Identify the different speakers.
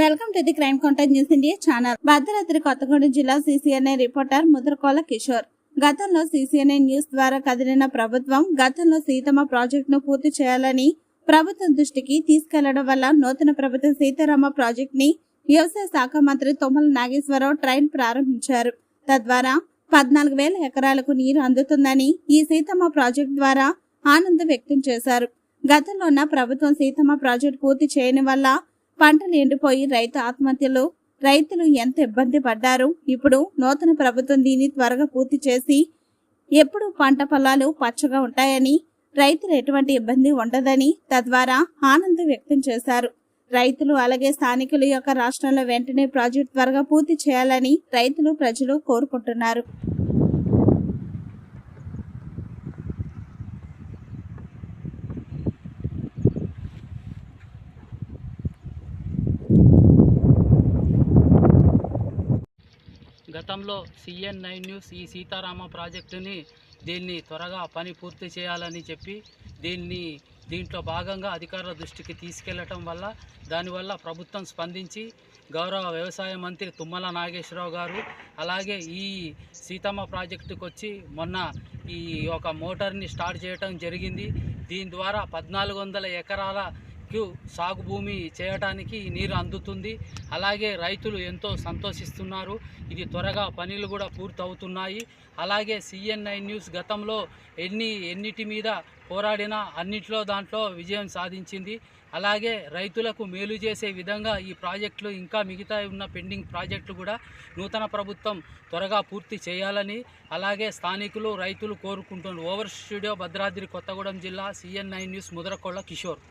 Speaker 1: Welcome to the crime contact news India channel. Bhadradri Kothagudem జిల్లా CCNI reporter Mudrakola Kishore. గతంలో సీసీఎన్ఐ news ద్వారా కదిలిన ప్రభుత్వం గతంలో సీతమ్మ ప్రాజెక్టును పూర్తి చేయాలని ప్రభుత్వం దృష్టికి తీసుకెళ్ళడం వల్ల నూతన ప్రభుత్వం సీతారామ ప్రాజెక్ట్ని వ్యవసాయ శాఖ మంత్రి తుమ్మల నాగేశ్వరరావు ట్రైన్ ప్రారంభించారు. తద్వారా పద్నాలుగు వేల ఎకరాలకు నీరు అందుతుందని ఈ సీతమ్మ ప్రాజెక్ట్ ద్వారా ఆనందం వ్యక్తం చేశారు. గతంలో ఉన్న ప్రభుత్వం సీతమ్మ ప్రాజెక్ట్ పూర్తి చేయని వల్ల పంటలు ఎండిపోయి రైతు ఆత్మహత్యలు రైతులు ఎంత ఇబ్బంది పడ్డారు? ఇప్పుడు నూతన ప్రభుత్వం దీన్ని త్వరగా పూర్తి చేసి ఎప్పుడు పంట పొలాలు పచ్చగా ఉంటాయని రైతులు ఎటువంటి ఇబ్బంది ఉండదని తద్వారా ఆనందం వ్యక్తం చేశారు. రైతులు అలాగే స్థానికుల యొక్క రాష్ట్రంలో వెంటనే ప్రాజెక్ట్ త్వరగా పూర్తి చేయాలని రైతులు ప్రజలు కోరుకుంటున్నారు.
Speaker 2: గతంలో సిఎన్ నైన్ న్యూస్ ఈ సీతారామ ప్రాజెక్టుని దీన్ని త్వరగా పని పూర్తి చేయాలని చెప్పి దీన్ని దీంట్లో భాగంగా అధికారుల దృష్టికి తీసుకెళ్ళటం వల్ల దానివల్ల ప్రభుత్వం స్పందించి గౌరవ వ్యవసాయ మంత్రి తుమ్మల నాగేశ్వరరావు గారు అలాగే ఈ సీతమ్మ ప్రాజెక్టుకు వచ్చి మొన్న ఈ ఒక మోటార్ని స్టార్ట్ చేయటం జరిగింది. దీని ద్వారా పద్నాలుగు వందల ఎకరాల సాగు భూమి చేయటానికి నీరు అందుతుంది. అలాగే రైతులు ఎంతో సంతోషిస్తున్నారు. ఇది త్వరగా పనులు కూడా పూర్తవుతున్నాయి. అలాగే సిఎన్ఐ న్యూస్ గతంలో ఎన్ని ఎన్నిటి మీద పోరాడినా అన్నిట్లో దాంట్లో విజయం సాధించింది. అలాగే రైతులకు మేలు చేసే విధంగా ఈ ప్రాజెక్టులు ఇంకా మిగతా ఉన్న పెండింగ్ ప్రాజెక్టులు కూడా నూతన ప్రభుత్వం త్వరగా పూర్తి చేయాలని అలాగే స్థానికులు రైతులు కోరుకుంటున్నారు. ఓవర్ స్టూడియో భద్రాద్రి కొత్తగూడెం జిల్లా సిఎన్ఐ న్యూస్ ముదరకొండ కిషోర్.